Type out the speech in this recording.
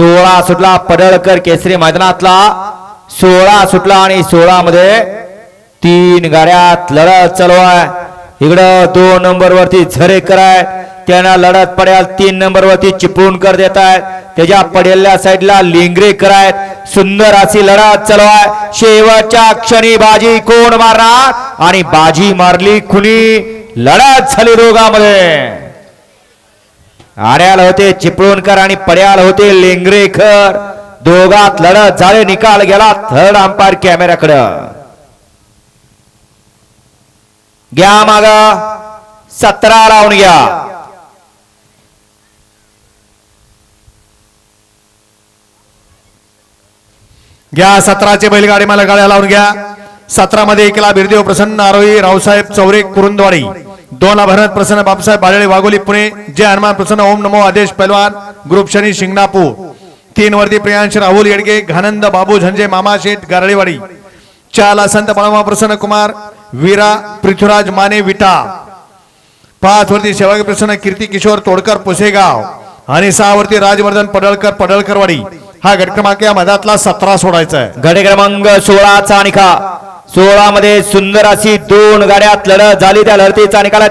सोळा सुटला पडळकर केसरी मैदानातला. सोळा सुटला आणि सोळा मध्ये तीन गाड्यात लढत चालू आहे. इकडं दोन नंबर वरती झरेकर आहे. त्यांना लढत पड्याल तीन नंबर वरती चिपळूणकर देत आहेत त्याच्या पडेल्या साईडला लिंगरेकर आहेत. सुंदर अशी लढत चालू आहे. शेवटच्या क्षणी बाजी कोण मारणार? आणि बाजी मारली कुणी लढत झाली रोगामध्ये आड्याल होते चिपळूणकर आणि पड्याल होते लेंगरेकर दोघात लढत झाले निकाल गेला थर्ड अंपायर कॅमेऱ्याकडं घ्या माग. सतरा लावून घ्या. घ्या सतराचे बैलगाडी मला गाड्या लावून घ्या. सतरामध्ये एकला बिरदेव प्रसन्न आरोही रावसाहेब चौरे कुरुंदवाडी. दोन भरत प्रसन्न बापसाहेब बाळळे वाघोली पुणे. जय हनुमान प्रसन्न. ओम नमो आदेश पैलवान ग्रुप शनी शिंगणापूर. तीन वरती प्रियांश राहुल येडगे घानंद बाबू झंजे मामा शेठ गारळेवाडी. चाला संत बळमा प्रसन्न कुमार. वीरा पृथ्वीराज माने विटा. पाच वरती सेवागी प्रसन्न कीर्ती किशोर तोडकर पुसेगाव. आणि सहा वरती राजवर्धन पडळकर पडळकरवाडी. हा गट क्रमांक या मधातला सतरा सोडायचा आहे. गट क्रमांक सोळाचा आणि का मध्ये सुंदर अशी दोन गाड्यात लढत झाली. त्या लढतीचा निकाल